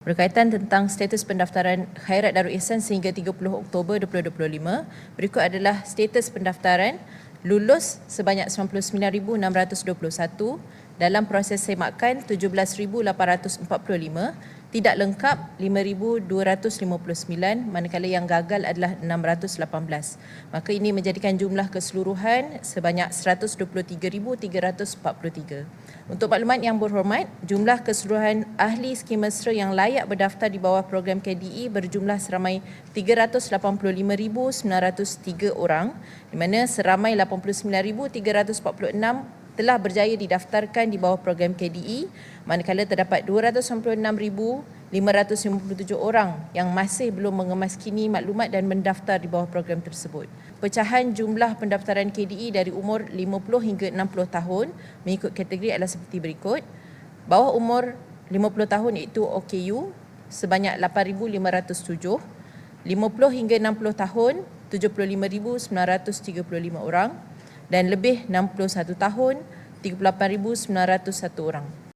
Berkaitan tentang status pendaftaran Khairat Darul Ihsan sehingga 30 Oktober 2025, berikut adalah status pendaftaran lulus sebanyak 99,621 dalam proses semakan 17,845, tidak lengkap 5,259 manakala yang gagal adalah 618. Maka ini menjadikan jumlah keseluruhan sebanyak 123,343. Untuk maklumat yang berhormat, jumlah keseluruhan ahli skim mesra yang layak berdaftar di bawah program KDE berjumlah seramai 385,903 orang di mana seramai 89,346 telah berjaya didaftarkan di bawah program KDE manakala terdapat 296,557 orang yang masih belum mengemaskini maklumat dan mendaftar di bawah program tersebut. Pecahan jumlah pendaftaran KDE dari umur 50 hingga 60 tahun mengikut kategori adalah seperti berikut. Bawah umur 50 tahun iaitu OKU sebanyak 8,507. 50 hingga 60 tahun 75,935 orang dan lebih 61 tahun 38,901 orang.